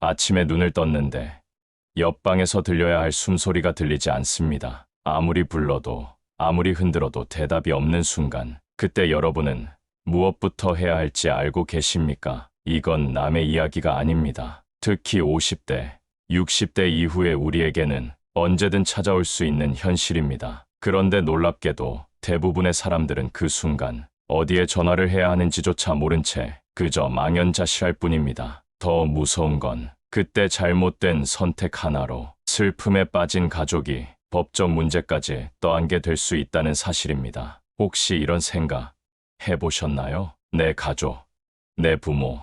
아침에 눈을 떴는데 옆방에서 들려야 할 숨소리가 들리지 않습니다. 아무리 불러도 아무리 흔들어도 대답이 없는 순간 그때 여러분은 무엇부터 해야 할지 알고 계십니까? 이건 남의 이야기가 아닙니다. 특히 50대, 60대 이후의 우리에게는 언제든 찾아올 수 있는 현실입니다. 그런데 놀랍게도 대부분의 사람들은 그 순간 어디에 전화를 해야 하는지조차 모른 채 그저 망연자실할 뿐입니다. 더 무서운 건 그때 잘못된 선택 하나로 슬픔에 빠진 가족이 법적 문제까지 떠안게 될 수 있다는 사실입니다. 혹시 이런 생각 해보셨나요? 내 가족, 내 부모,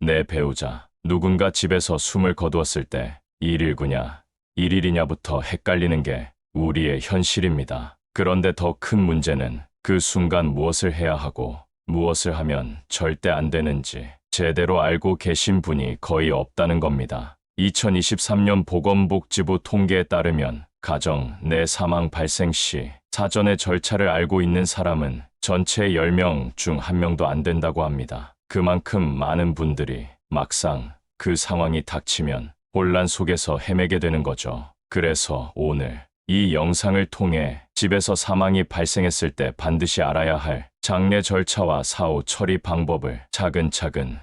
내 배우자, 누군가 집에서 숨을 거두었을 때 119냐, 1일이냐부터 헷갈리는 게 우리의 현실입니다. 그런데 더 큰 문제는 그 순간 무엇을 해야 하고 무엇을 하면 절대 안 되는지 제대로 알고 계신 분이 거의 없다는 겁니다. 2023년 보건복지부 통계에 따르면 가정 내 사망 발생 시 사전에 절차를 알고 있는 사람은 전체 10명 중 1명도 안 된다고 합니다. 그만큼 많은 분들이 막상 그 상황이 닥치면 혼란 속에서 헤매게 되는 거죠. 그래서 오늘 이 영상을 통해 집에서 사망이 발생했을 때 반드시 알아야 할 장례 절차와 사후 처리 방법을 차근차근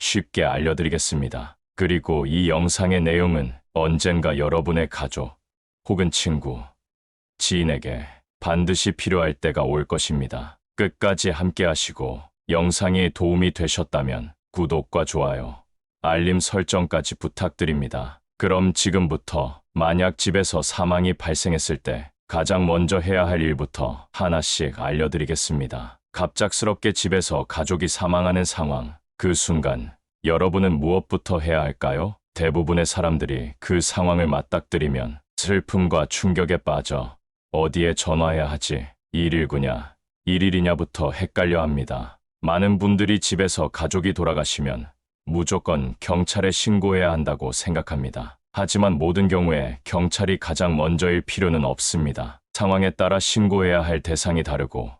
쉽게 알려드리겠습니다. 그리고 이 영상의 내용은 언젠가 여러분의 가족 혹은 친구, 지인에게 반드시 필요할 때가 올 것입니다. 끝까지 함께 하시고 영상이 도움이 되셨다면 구독과 좋아요, 알림 설정까지 부탁드립니다. 그럼 지금부터 만약 집에서 사망이 발생했을 때 가장 먼저 해야 할 일부터 하나씩 알려드리겠습니다. 갑작스럽게 집에서 가족이 사망하는 상황, 그 순간 여러분은 무엇부터 해야 할까요? 대부분의 사람들이 그 상황을 맞닥뜨리면 슬픔과 충격에 빠져 어디에 전화해야 하지? 119냐, 1일이냐부터 헷갈려 합니다. 많은 분들이 집에서 가족이 돌아가시면 무조건 경찰에 신고해야 한다고 생각합니다. 하지만 모든 경우에 경찰이 가장 먼저일 필요는 없습니다. 상황에 따라 신고해야 할 대상이 다르고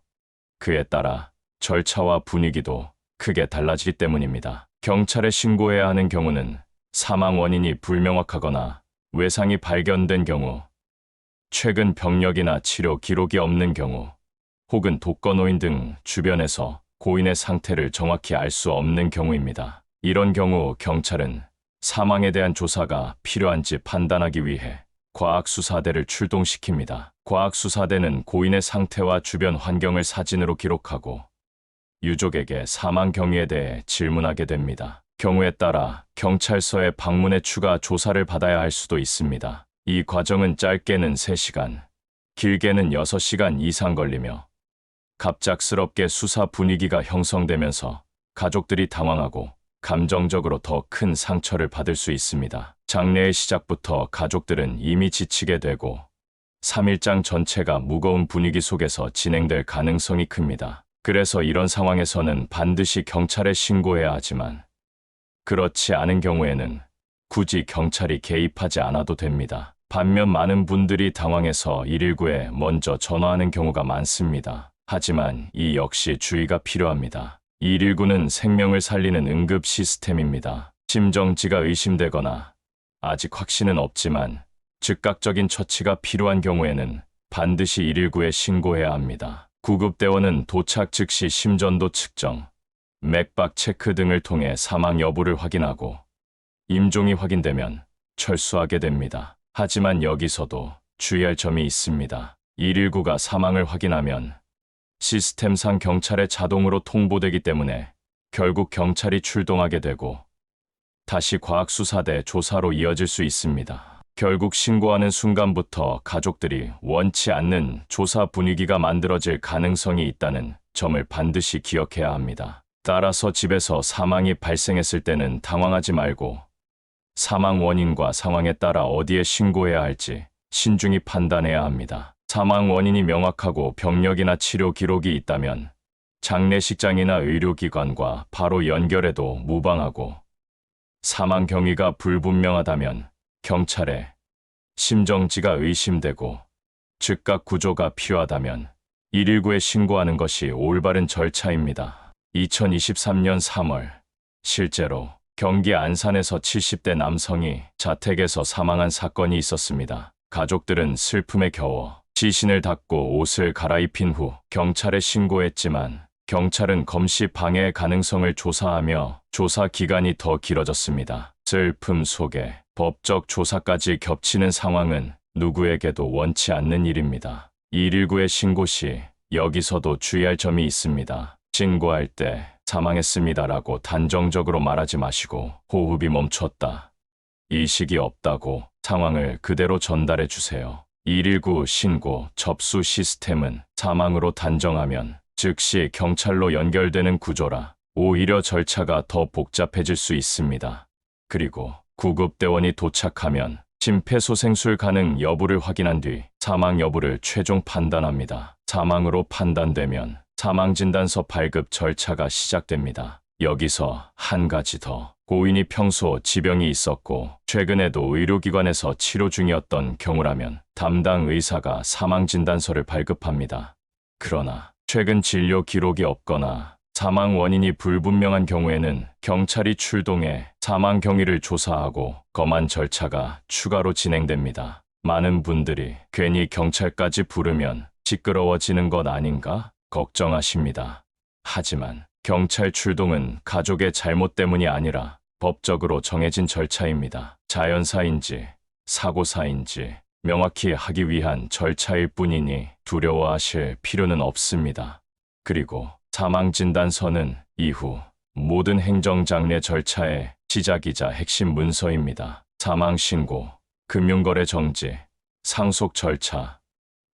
그에 따라 절차와 분위기도 크게 달라지기 때문입니다. 경찰에 신고해야 하는 경우는 사망 원인이 불명확하거나 외상이 발견된 경우, 최근 병력이나 치료 기록이 없는 경우, 혹은 독거노인 등 주변에서 고인의 상태를 정확히 알 수 없는 경우입니다. 이런 경우 경찰은 사망에 대한 조사가 필요한지 판단하기 위해 과학수사대를 출동시킵니다. 과학수사대는 고인의 상태와 주변 환경을 사진으로 기록하고 유족에게 사망 경위에 대해 질문하게 됩니다. 경우에 따라 경찰서에 방문해 추가 조사를 받아야 할 수도 있습니다. 이 과정은 짧게는 3시간, 길게는 6시간 이상 걸리며 갑작스럽게 수사 분위기가 형성되면서 가족들이 당황하고 감정적으로 더 큰 상처를 받을 수 있습니다. 장례의 시작부터 가족들은 이미 지치게 되고 3일장 전체가 무거운 분위기 속에서 진행될 가능성이 큽니다. 그래서 이런 상황에서는 반드시 경찰에 신고해야 하지만 그렇지 않은 경우에는 굳이 경찰이 개입하지 않아도 됩니다. 반면 많은 분들이 당황해서 119에 먼저 전화하는 경우가 많습니다. 하지만 이 역시 주의가 필요합니다. 119는 생명을 살리는 응급 시스템입니다. 심정지가 의심되거나 아직 확신은 없지만 즉각적인 처치가 필요한 경우에는 반드시 119에 신고해야 합니다. 구급대원은 도착 즉시 심전도 측정, 맥박 체크 등을 통해 사망 여부를 확인하고 임종이 확인되면 철수하게 됩니다. 하지만 여기서도 주의할 점이 있습니다. 119가 사망을 확인하면 시스템상 경찰에 자동으로 통보되기 때문에 결국 경찰이 출동하게 되고 다시 과학수사대 조사로 이어질 수 있습니다. 결국 신고하는 순간부터 가족들이 원치 않는 조사 분위기가 만들어질 가능성이 있다는 점을 반드시 기억해야 합니다. 따라서 집에서 사망이 발생했을 때는 당황하지 말고 사망 원인과 상황에 따라 어디에 신고해야 할지 신중히 판단해야 합니다. 사망 원인이 명확하고 병력이나 치료 기록이 있다면 장례식장이나 의료기관과 바로 연결해도 무방하고 사망 경위가 불분명하다면 경찰에 심정지가 의심되고 즉각 구조가 필요하다면 119에 신고하는 것이 올바른 절차입니다. 2023년 3월 실제로 경기 안산에서 70대 남성이 자택에서 사망한 사건이 있었습니다. 가족들은 슬픔에 겨워 시신을 닦고 옷을 갈아입힌 후 경찰에 신고했지만 경찰은 검시 방해의 가능성을 조사하며 조사 기간이 더 길어졌습니다. 슬픔 속에 법적 조사까지 겹치는 상황은 누구에게도 원치 않는 일입니다. 119의 신고 시 여기서도 주의할 점이 있습니다. 신고할 때 사망했습니다라고 단정적으로 말하지 마시고 호흡이 멈췄다. 이식이 없다고 상황을 그대로 전달해 주세요. 119 신고 접수 시스템은 사망으로 단정하면 즉시 경찰로 연결되는 구조라 오히려 절차가 더 복잡해질 수 있습니다. 그리고 구급대원이 도착하면 심폐소생술 가능 여부를 확인한 뒤 사망 여부를 최종 판단합니다. 사망으로 판단되면 사망진단서 발급 절차가 시작됩니다. 여기서 한 가지 더. 고인이 평소 지병이 있었고 최근에도 의료기관에서 치료 중이었던 경우라면 담당 의사가 사망 진단서를 발급합니다. 그러나 최근 진료 기록이 없거나 사망 원인이 불분명한 경우에는 경찰이 출동해 사망 경위를 조사하고 검안 절차가 추가로 진행됩니다. 많은 분들이 괜히 경찰까지 부르면 시끄러워지는 것 아닌가 걱정하십니다. 하지만 경찰 출동은 가족의 잘못 때문이 아니라 법적으로 정해진 절차입니다. 자연사인지 사고사인지 명확히 하기 위한 절차일 뿐이니 두려워하실 필요는 없습니다. 그리고 사망진단서는 이후 모든 행정장례 절차의 시작이자 핵심 문서입니다. 사망신고, 금융거래 정지, 상속 절차,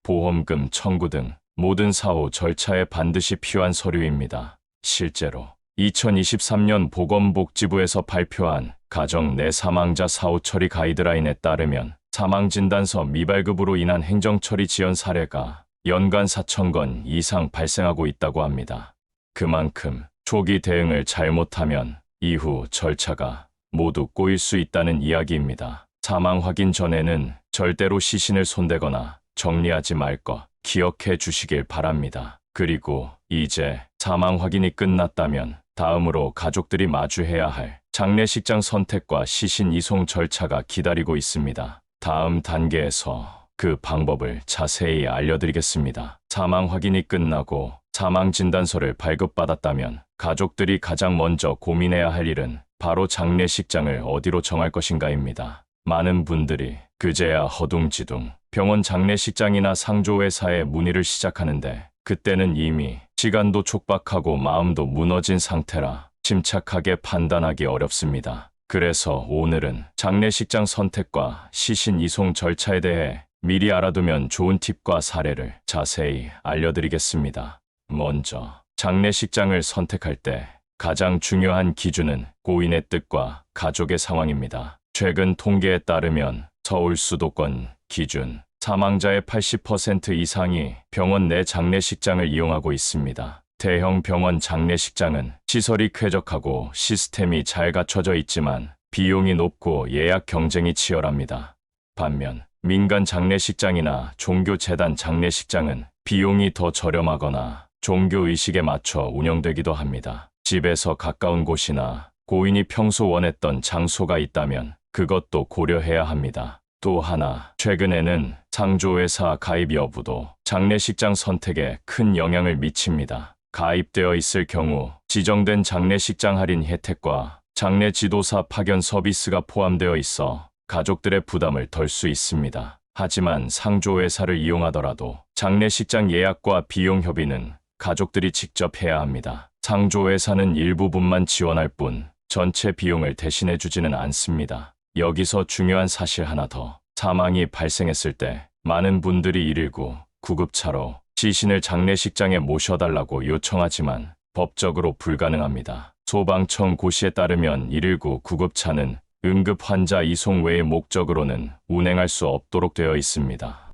보험금 청구 등 모든 사후 절차에 반드시 필요한 서류입니다. 실제로 2023년 보건복지부에서 발표한 가정 내 사망자 사후 처리 가이드라인에 따르면 사망진단서 미발급으로 인한 행정처리 지연 사례가 연간 4천 건 이상 발생하고 있다고 합니다. 그만큼 초기 대응을 잘못하면 이후 절차가 모두 꼬일 수 있다는 이야기입니다. 사망 확인 전에는 절대로 시신을 손대거나 정리하지 말 것 기억해 주시길 바랍니다. 그리고 이제 사망 확인이 끝났다면 다음으로 가족들이 마주해야 할 장례식장 선택과 시신 이송 절차가 기다리고 있습니다. 다음 단계에서 그 방법을 자세히 알려드리겠습니다. 사망 확인이 끝나고 사망 진단서를 발급받았다면 가족들이 가장 먼저 고민해야 할 일은 바로 장례식장을 어디로 정할 것인가입니다. 많은 분들이 그제야 허둥지둥 병원 장례식장이나 상조회사에 문의를 시작하는데 그때는 이미 시간도 촉박하고 마음도 무너진 상태라 침착하게 판단하기 어렵습니다. 그래서 오늘은 장례식장 선택과 시신 이송 절차에 대해 미리 알아두면 좋은 팁과 사례를 자세히 알려드리겠습니다. 먼저 장례식장을 선택할 때 가장 중요한 기준은 고인의 뜻과 가족의 상황입니다. 최근 통계에 따르면 서울 수도권 기준 사망자의 80% 이상이 병원 내 장례식장을 이용하고 있습니다. 대형 병원 장례식장은 시설이 쾌적하고 시스템이 잘 갖춰져 있지만 비용이 높고 예약 경쟁이 치열합니다. 반면 민간 장례식장이나 종교재단 장례식장은 비용이 더 저렴하거나 종교 의식에 맞춰 운영되기도 합니다. 집에서 가까운 곳이나 고인이 평소 원했던 장소가 있다면 그것도 고려해야 합니다. 또 하나, 최근에는 상조회사 가입 여부도 장례식장 선택에 큰 영향을 미칩니다. 가입되어 있을 경우 지정된 장례식장 할인 혜택과 장례 지도사 파견 서비스가 포함되어 있어 가족들의 부담을 덜 수 있습니다. 하지만 상조회사를 이용하더라도 장례식장 예약과 비용 협의는 가족들이 직접 해야 합니다. 상조회사는 일부분만 지원할 뿐 전체 비용을 대신해 주지는 않습니다. 여기서 중요한 사실 하나 더. 사망이 발생했을 때 많은 분들이 119 구급차로 시신을 장례식장에 모셔달라고 요청하지만 법적으로 불가능합니다. 소방청 고시에 따르면 119 구급차는 응급 환자 이송 외의 목적으로는 운행할 수 없도록 되어 있습니다.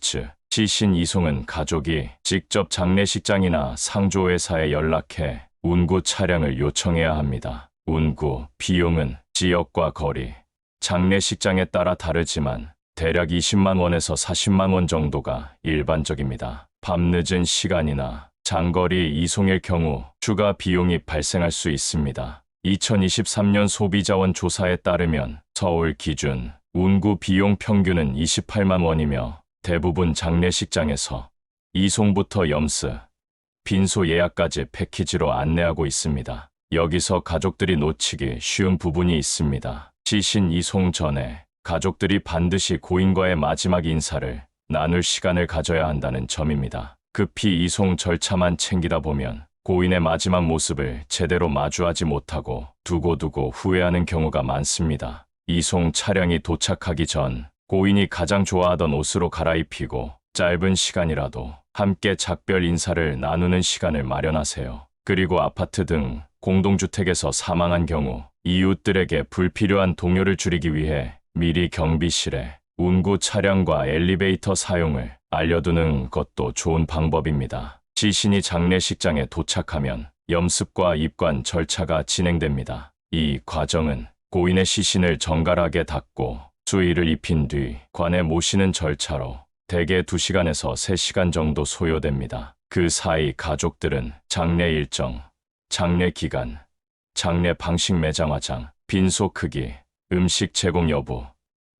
즉, 시신 이송은 가족이 직접 장례식장이나 상조회사에 연락해 운구 차량을 요청해야 합니다. 운구 비용은 지역과 거리, 장례식장에 따라 다르지만 대략 20만 원에서 40만 원 정도가 일반적입니다. 밤늦은 시간이나 장거리 이송일 경우 추가 비용이 발생할 수 있습니다. 2023년 소비자원 조사에 따르면 서울 기준 운구 비용 평균은 28만 원이며 대부분 장례식장에서 이송부터 염스, 빈소 예약까지 패키지로 안내하고 있습니다. 여기서 가족들이 놓치기 쉬운 부분이 있습니다. 시신 이송 전에 가족들이 반드시 고인과의 마지막 인사를 나눌 시간을 가져야 한다는 점입니다. 급히 이송 절차만 챙기다 보면 고인의 마지막 모습을 제대로 마주하지 못하고 두고두고 후회하는 경우가 많습니다. 이송 차량이 도착하기 전 고인이 가장 좋아하던 옷으로 갈아입히고 짧은 시간이라도 함께 작별 인사를 나누는 시간을 마련하세요. 그리고 아파트 등 공동주택에서 사망한 경우 이웃들에게 불필요한 동요를 줄이기 위해 미리 경비실에 운구 차량과 엘리베이터 사용을 알려두는 것도 좋은 방법입니다. 시신이 장례식장에 도착하면 염습과 입관 절차가 진행됩니다. 이 과정은 고인의 시신을 정갈하게 닦고 수의를 입힌 뒤 관에 모시는 절차로 대개 2시간에서 3시간 정도 소요됩니다. 그 사이 가족들은 장례 일정, 장례 기간, 장례 방식 매장 화장, 빈소 크기, 음식 제공 여부,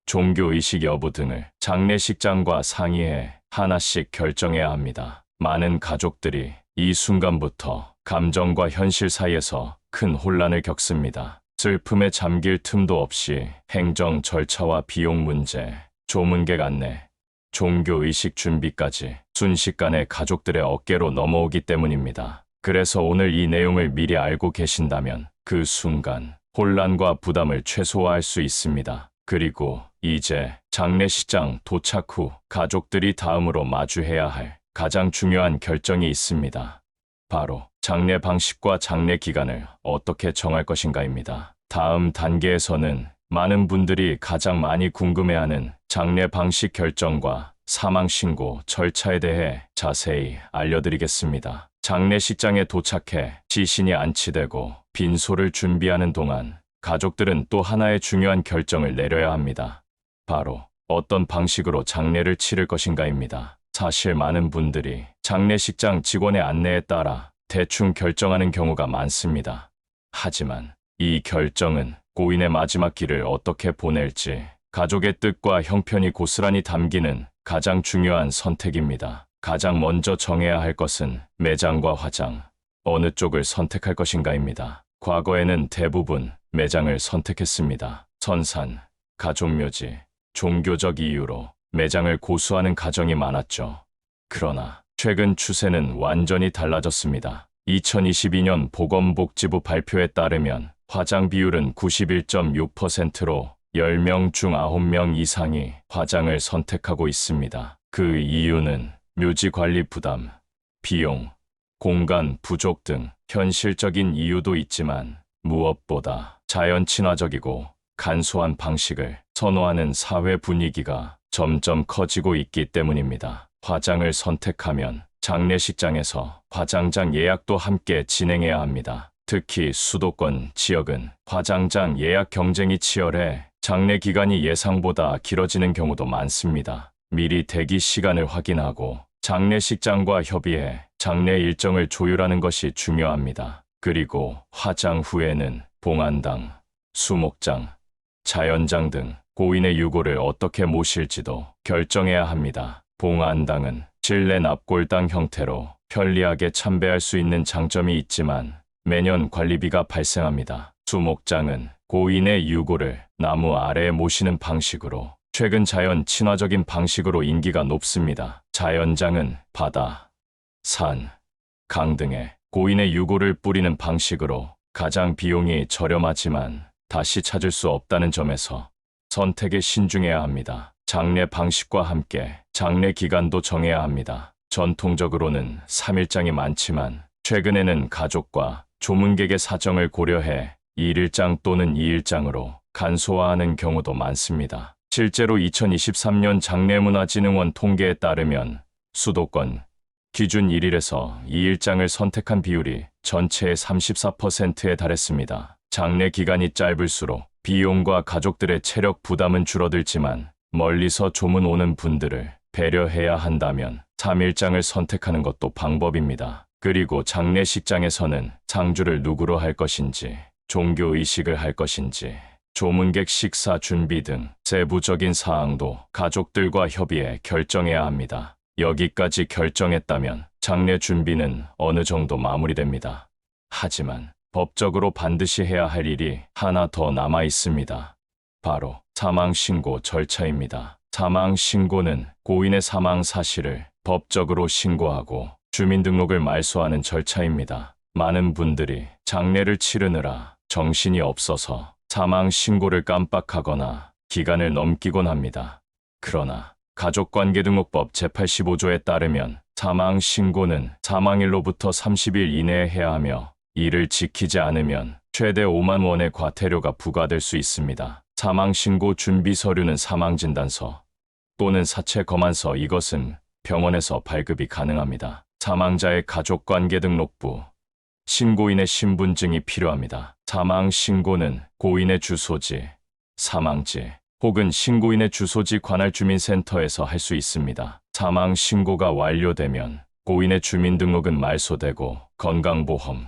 종교 의식 여부 등을 장례식장과 상의해 하나씩 결정해야 합니다. 많은 가족들이 이 순간부터 감정과 현실 사이에서 큰 혼란을 겪습니다. 슬픔에 잠길 틈도 없이 행정 절차와 비용 문제, 조문객 안내, 종교 의식 준비까지 순식간에 가족들의 어깨로 넘어오기 때문입니다. 그래서 오늘 이 내용을 미리 알고 계신다면 그 순간 혼란과 부담을 최소화할 수 있습니다. 그리고 이제 장례식장 도착 후 가족들이 다음으로 마주해야 할 가장 중요한 결정이 있습니다. 바로 장례 방식과 장례 기간을 어떻게 정할 것인가입니다. 다음 단계에서는 많은 분들이 가장 많이 궁금해하는 장례 방식 결정과 사망 신고 절차에 대해 자세히 알려드리겠습니다. 장례식장에 도착해 시신이 안치되고 빈소를 준비하는 동안 가족들은 또 하나의 중요한 결정을 내려야 합니다. 바로 어떤 방식으로 장례를 치를 것인가입니다. 사실 많은 분들이 장례식장 직원의 안내에 따라 대충 결정하는 경우가 많습니다. 하지만 이 결정은 고인의 마지막 길을 어떻게 보낼지 가족의 뜻과 형편이 고스란히 담기는 가장 중요한 선택입니다. 가장 먼저 정해야 할 것은 매장과 화장, 어느 쪽을 선택할 것인가입니다. 과거에는 대부분 매장을 선택했습니다. 선산, 가족묘지, 종교적 이유로 매장을 고수하는 가정이 많았죠. 그러나 최근 추세는 완전히 달라졌습니다. 2022년 보건복지부 발표에 따르면 화장 비율은 91.6%로 10명 중 9명 이상이 화장을 선택하고 있습니다. 그 이유는 묘지 관리 부담, 비용, 공간 부족 등 현실적인 이유도 있지만 무엇보다 자연 친화적이고 간소한 방식을 선호하는 사회 분위기가 점점 커지고 있기 때문입니다. 화장을 선택하면 장례식장에서 화장장 예약도 함께 진행해야 합니다. 특히 수도권 지역은 화장장 예약 경쟁이 치열해 장례 기간이 예상보다 길어지는 경우도 많습니다. 미리 대기 시간을 확인하고 장례식장과 협의해 장례 일정을 조율하는 것이 중요합니다. 그리고 화장 후에는 봉안당, 수목장, 자연장 등 고인의 유고를 어떻게 모실지도 결정해야 합니다. 봉안당은 실내 납골당 형태로 편리하게 참배할 수 있는 장점이 있지만 매년 관리비가 발생합니다. 수목장은 고인의 유고를 나무 아래에 모시는 방식으로 최근 자연 친화적인 방식으로 인기가 높습니다. 자연장은 바다, 산, 강 등에 고인의 유고를 뿌리는 방식으로 가장 비용이 저렴하지만 다시 찾을 수 없다는 점에서 선택에 신중해야 합니다. 장례 방식과 함께 장례 기간도 정해야 합니다. 전통적으로는 3일장이 많지만 최근에는 가족과 조문객의 사정을 고려해 1일장 또는 2일장으로 간소화하는 경우도 많습니다. 실제로 2023년 장례문화진흥원 통계에 따르면 수도권 기준 1일에서 2일장을 선택한 비율이 전체의 34%에 달했습니다. 장례 기간이 짧을수록 비용과 가족들의 체력 부담은 줄어들지만 멀리서 조문 오는 분들을 배려해야 한다면 3일장을 선택하는 것도 방법입니다. 그리고 장례식장에서는 상주를 누구로 할 것인지, 종교 의식을 할 것인지, 조문객 식사 준비 등 세부적인 사항도 가족들과 협의해 결정해야 합니다. 여기까지 결정했다면 장례 준비는 어느 정도 마무리됩니다. 하지만 법적으로 반드시 해야 할 일이 하나 더 남아 있습니다. 바로 사망 신고 절차입니다. 사망 신고는 고인의 사망 사실을 법적으로 신고하고 주민등록을 말소하는 절차입니다. 많은 분들이 장례를 치르느라 정신이 없어서 사망 신고를 깜빡하거나 기간을 넘기곤 합니다. 그러나 가족관계 등록법 제85조에 따르면 사망 신고는 사망일로부터 30일 이내에 해야 하며 이를 지키지 않으면 최대 5만 원의 과태료가 부과될 수 있습니다. 사망 신고 준비 서류는 사망 진단서 또는 사체 검안서 이것은 병원에서 발급이 가능합니다. 사망자의 가족관계 등록부 신고인의 신분증이 필요합니다. 사망 신고는 고인의 주소지, 사망지 혹은 신고인의 주소지 관할 주민센터에서 할 수 있습니다. 사망 신고가 완료되면 고인의 주민등록은 말소되고 건강보험,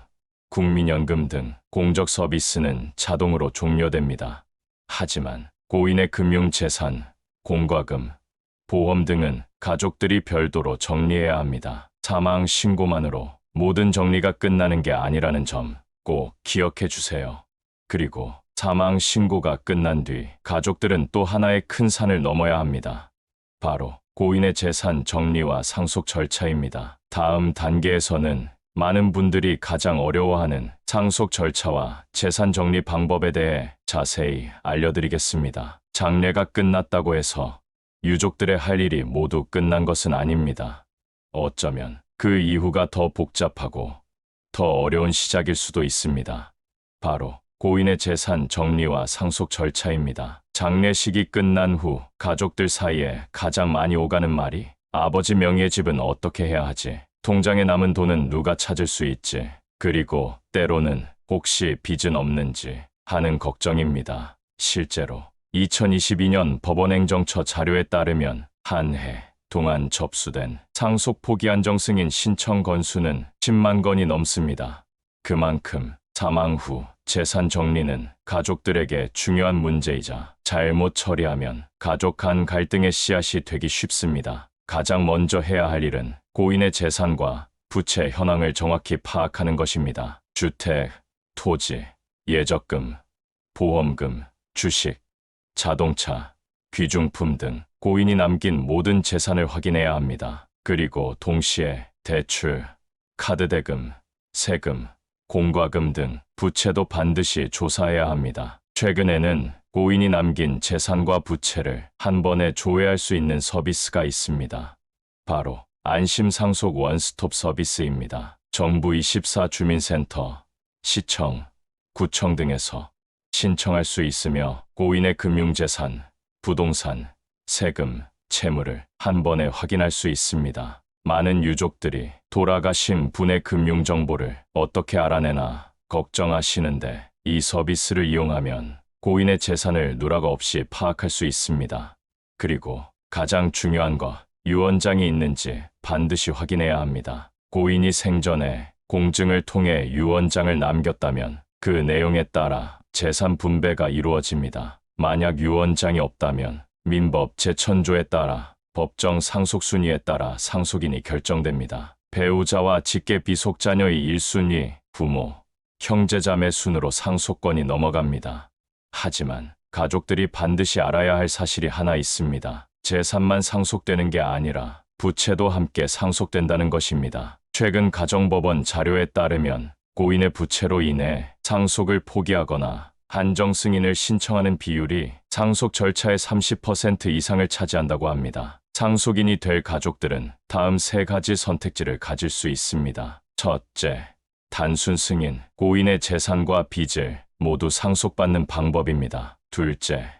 국민연금 등 공적 서비스는 자동으로 종료됩니다. 하지만 고인의 금융재산, 공과금, 보험 등은 가족들이 별도로 정리해야 합니다. 사망 신고만으로 모든 정리가 끝나는 게 아니라는 점 꼭 기억해 주세요. 그리고 사망 신고가 끝난 뒤 가족들은 또 하나의 큰 산을 넘어야 합니다. 바로 고인의 재산 정리와 상속 절차입니다. 다음 단계에서는 많은 분들이 가장 어려워하는 상속 절차와 재산 정리 방법에 대해 자세히 알려드리겠습니다. 장례가 끝났다고 해서 유족들의 할 일이 모두 끝난 것은 아닙니다. 어쩌면 그 이후가 더 복잡하고 더 어려운 시작일 수도 있습니다. 바로 고인의 재산 정리와 상속 절차입니다. 장례식이 끝난 후 가족들 사이에 가장 많이 오가는 말이 아버지 명의의 집은 어떻게 해야 하지? 통장에 남은 돈은 누가 찾을 수 있지? 그리고 때로는 혹시 빚은 없는지 하는 걱정입니다. 실제로 2022년 법원행정처 자료에 따르면 한해 동안 접수된 상속 포기 안정 승인 신청 건수는 10만 건이 넘습니다. 그만큼 사망 후 재산 정리는 가족들에게 중요한 문제이자 잘못 처리하면 가족 간 갈등의 씨앗이 되기 쉽습니다. 가장 먼저 해야 할 일은 고인의 재산과 부채 현황을 정확히 파악하는 것입니다. 주택, 토지, 예적금, 보험금, 주식, 자동차, 귀중품 등 고인이 남긴 모든 재산을 확인해야 합니다. 그리고 동시에 대출, 카드 대금, 세금, 공과금 등 부채도 반드시 조사해야 합니다. 최근에는 고인이 남긴 재산과 부채를 한 번에 조회할 수 있는 서비스가 있습니다. 바로 안심상속 원스톱 서비스입니다. 정부 24 주민센터, 시청, 구청 등에서 신청할 수 있으며 고인의 금융재산, 부동산, 세금, 채무를 한 번에 확인할 수 있습니다. 많은 유족들이 돌아가신 분의 금융 정보를 어떻게 알아내나 걱정하시는데 이 서비스를 이용하면 고인의 재산을 누락 없이 파악할 수 있습니다. 그리고 가장 중요한 거, 유언장이 있는지 반드시 확인해야 합니다. 고인이 생전에 공증을 통해 유언장을 남겼다면 그 내용에 따라 재산 분배가 이루어집니다. 만약 유언장이 없다면 민법 제1000조에 따라 법정 상속 순위에 따라 상속인이 결정됩니다. 배우자와 직계 비속 자녀의 1순위, 부모, 형제자매 순으로 상속권이 넘어갑니다. 하지만 가족들이 반드시 알아야 할 사실이 하나 있습니다. 재산만 상속되는 게 아니라 부채도 함께 상속된다는 것입니다. 최근 가정법원 자료에 따르면 고인의 부채로 인해 상속을 포기하거나 한정 승인을 신청하는 비율이 상속 절차의 30% 이상을 차지한다고 합니다. 상속인이 될 가족들은 다음 세 가지 선택지를 가질 수 있습니다. 첫째, 단순 승인, 고인의 재산과 빚을 모두 상속받는 방법입니다. 둘째,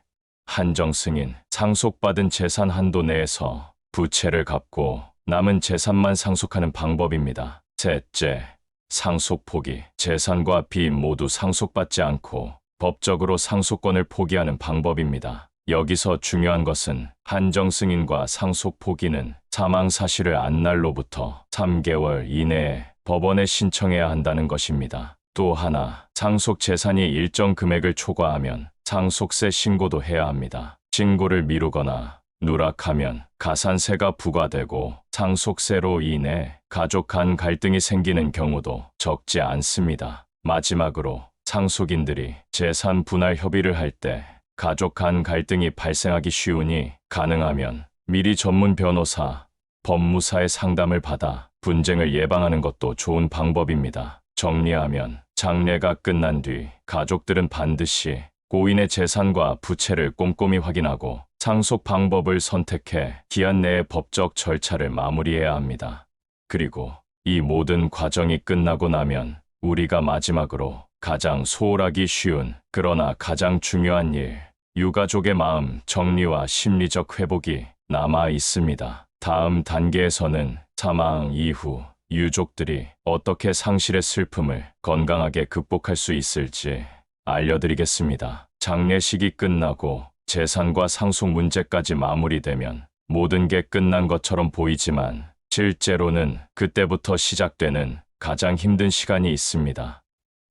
한정 승인, 상속받은 재산 한도 내에서 부채를 갚고 남은 재산만 상속하는 방법입니다. 셋째, 상속 포기, 재산과 빚 모두 상속받지 않고 법적으로 상속권을 포기하는 방법입니다. 여기서 중요한 것은 한정 승인과 상속 포기는 사망 사실을 안 날로부터 3개월 이내에 법원에 신청해야 한다는 것입니다. 또 하나, 상속 재산이 일정 금액을 초과하면 상속세 신고도 해야 합니다. 신고를 미루거나 누락하면 가산세가 부과되고 상속세로 인해 가족 간 갈등이 생기는 경우도 적지 않습니다. 마지막으로 상속인들이 재산 분할 협의를 할 때 가족 간 갈등이 발생하기 쉬우니 가능하면 미리 전문 변호사, 법무사의 상담을 받아 분쟁을 예방하는 것도 좋은 방법입니다. 정리하면 장례가 끝난 뒤 가족들은 반드시 고인의 재산과 부채를 꼼꼼히 확인하고 상속 방법을 선택해 기한 내의 법적 절차를 마무리해야 합니다. 그리고 이 모든 과정이 끝나고 나면 우리가 마지막으로 가장 소홀하기 쉬운 그러나 가장 중요한 일, 유가족의 마음 정리와 심리적 회복이 남아 있습니다. 다음 단계에서는 사망 이후 유족들이 어떻게 상실의 슬픔을 건강하게 극복할 수 있을지 알려드리겠습니다. 장례식이 끝나고 재산과 상속 문제까지 마무리되면 모든 게 끝난 것처럼 보이지만 실제로는 그때부터 시작되는 가장 힘든 시간이 있습니다.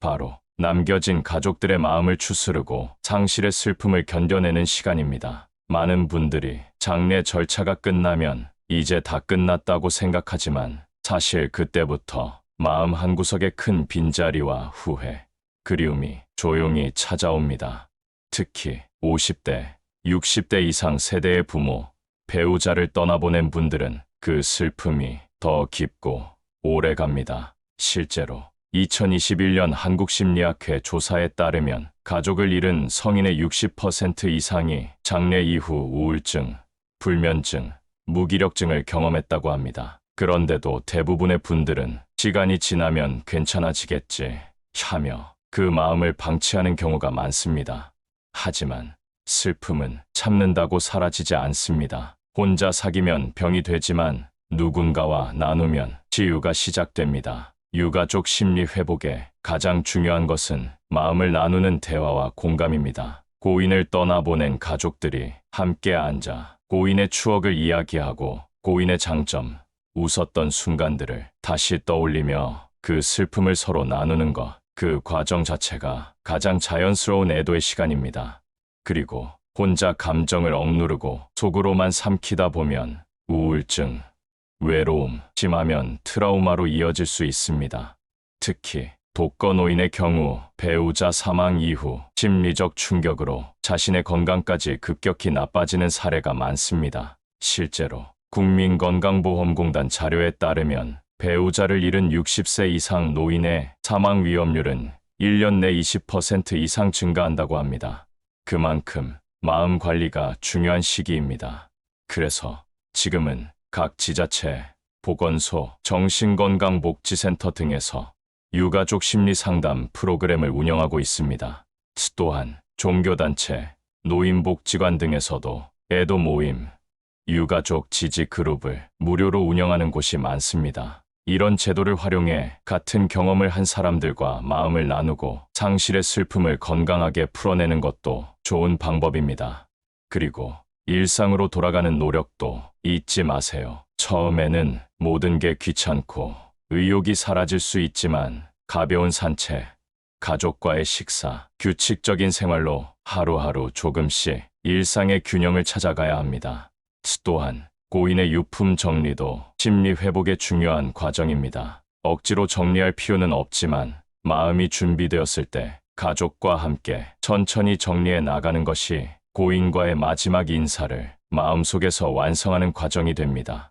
바로 남겨진 가족들의 마음을 추스르고 상실의 슬픔을 견뎌내는 시간입니다. 많은 분들이 장례 절차가 끝나면 이제 다 끝났다고 생각하지만 사실 그때부터 마음 한구석에 큰 빈자리와 후회, 그리움이 조용히 찾아옵니다. 특히 50대, 60대 이상 세대의 부모, 배우자를 떠나보낸 분들은 그 슬픔이 더 깊고 오래 갑니다. 실제로 2021년 한국심리학회 조사에 따르면 가족을 잃은 성인의 60% 이상이 장례 이후 우울증, 불면증, 무기력증을 경험했다고 합니다. 그런데도 대부분의 분들은 시간이 지나면 괜찮아지겠지 하며 그 마음을 방치하는 경우가 많습니다. 하지만 슬픔은 참는다고 사라지지 않습니다. 혼자 사귀면 병이 되지만 누군가와 나누면 치유가 시작됩니다. 유가족 심리 회복에 가장 중요한 것은 마음을 나누는 대화와 공감입니다. 고인을 떠나보낸 가족들이 함께 앉아 고인의 추억을 이야기하고 고인의 장점, 웃었던 순간들을 다시 떠올리며 그 슬픔을 서로 나누는 것, 그 과정 자체가 가장 자연스러운 애도의 시간입니다. 그리고 혼자 감정을 억누르고 속으로만 삼키다 보면 우울증, 외로움, 심하면 트라우마로 이어질 수 있습니다. 특히 독거 노인의 경우 배우자 사망 이후 심리적 충격으로 자신의 건강까지 급격히 나빠지는 사례가 많습니다. 실제로 국민건강보험공단 자료에 따르면 배우자를 잃은 60세 이상 노인의 사망 위험률은 1년 내 20% 이상 증가한다고 합니다. 그만큼 마음 관리가 중요한 시기입니다. 그래서 지금은 각 지자체, 보건소, 정신건강복지센터 등에서 유가족 심리 상담 프로그램을 운영하고 있습니다. 또한 종교단체, 노인복지관 등에서도 애도 모임, 유가족 지지 그룹을 무료로 운영하는 곳이 많습니다. 이런 제도를 활용해 같은 경험을 한 사람들과 마음을 나누고 상실의 슬픔을 건강하게 풀어내는 것도 좋은 방법입니다. 그리고 일상으로 돌아가는 노력도 잊지 마세요. 처음에는 모든 게 귀찮고 의욕이 사라질 수 있지만 가벼운 산책, 가족과의 식사, 규칙적인 생활로 하루하루 조금씩 일상의 균형을 찾아가야 합니다. 또한 고인의 유품 정리도 심리 회복의 중요한 과정입니다. 억지로 정리할 필요는 없지만 마음이 준비되었을 때 가족과 함께 천천히 정리해 나가는 것이 고인과의 마지막 인사를 마음속에서 완성하는 과정이 됩니다.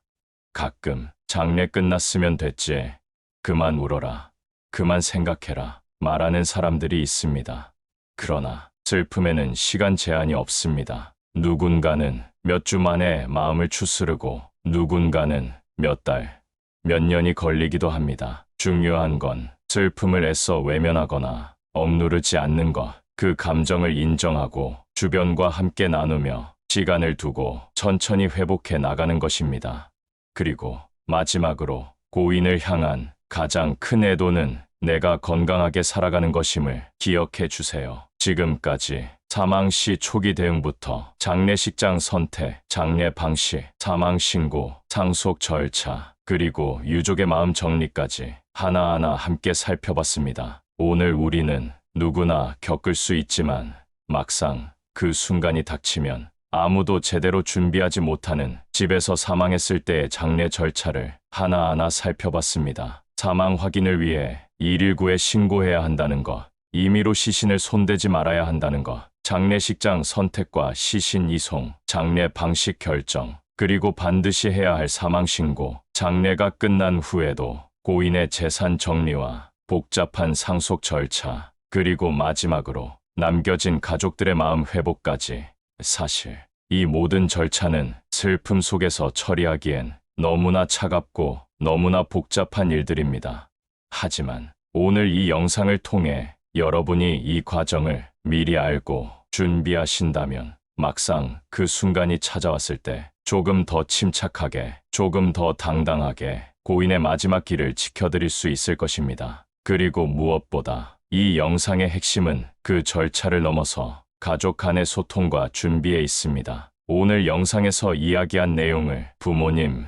가끔 장례 끝났으면 됐지. 그만 울어라. 그만 생각해라. 말하는 사람들이 있습니다. 그러나 슬픔에는 시간 제한이 없습니다. 누군가는 몇 주 만에 마음을 추스르고 누군가는 몇 달, 몇 년이 걸리기도 합니다. 중요한 건 슬픔을 애써 외면하거나 억누르지 않는 것, 그 감정을 인정하고 주변과 함께 나누며 시간을 두고 천천히 회복해 나가는 것입니다. 그리고 마지막으로 고인을 향한 가장 큰 애도는 내가 건강하게 살아가는 것임을 기억해 주세요. 지금까지 사망 시 초기 대응부터 장례식장 선택, 장례 방식, 사망 신고, 상속 절차, 그리고 유족의 마음 정리까지 하나하나 함께 살펴봤습니다. 오늘 우리는 누구나 겪을 수 있지만 막상 그 순간이 닥치면 아무도 제대로 준비하지 못하는 집에서 사망했을 때의 장례 절차를 하나하나 살펴봤습니다. 사망 확인을 위해 119에 신고해야 한다는 것, 임의로 시신을 손대지 말아야 한다는 것, 장례식장 선택과 시신 이송, 장례 방식 결정, 그리고 반드시 해야 할 사망 신고, 장례가 끝난 후에도 고인의 재산 정리와 복잡한 상속 절차, 그리고 마지막으로 남겨진 가족들의 마음 회복까지. 사실 이 모든 절차는 슬픔 속에서 처리하기엔 너무나 차갑고 너무나 복잡한 일들입니다. 하지만 오늘 이 영상을 통해 여러분이 이 과정을 미리 알고 준비하신다면 막상 그 순간이 찾아왔을 때 조금 더 침착하게, 조금 더 당당하게 고인의 마지막 길을 지켜드릴 수 있을 것입니다. 그리고 무엇보다 이 영상의 핵심은 그 절차를 넘어서 가족 간의 소통과 준비에 있습니다. 오늘 영상에서 이야기한 내용을 부모님,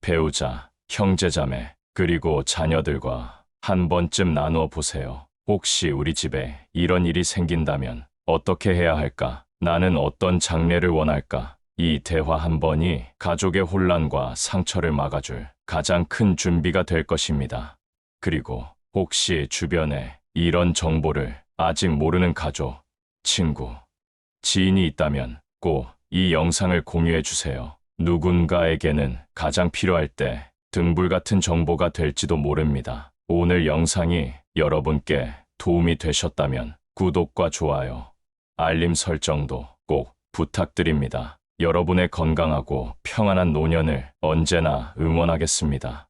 배우자, 형제자매, 그리고 자녀들과 한 번쯤 나누어 보세요. 혹시 우리 집에 이런 일이 생긴다면 어떻게 해야 할까? 나는 어떤 장례를 원할까? 이 대화 한 번이 가족의 혼란과 상처를 막아줄 가장 큰 준비가 될 것입니다. 그리고 혹시 주변에 이런 정보를 아직 모르는 가족, 친구, 지인이 있다면 꼭 이 영상을 공유해 주세요. 누군가에게는 가장 필요할 때 등불 같은 정보가 될지도 모릅니다. 오늘 영상이 여러분께 도움이 되셨다면 구독과 좋아요, 알림 설정도 꼭 부탁드립니다. 여러분의 건강하고 평안한 노년을 언제나 응원하겠습니다.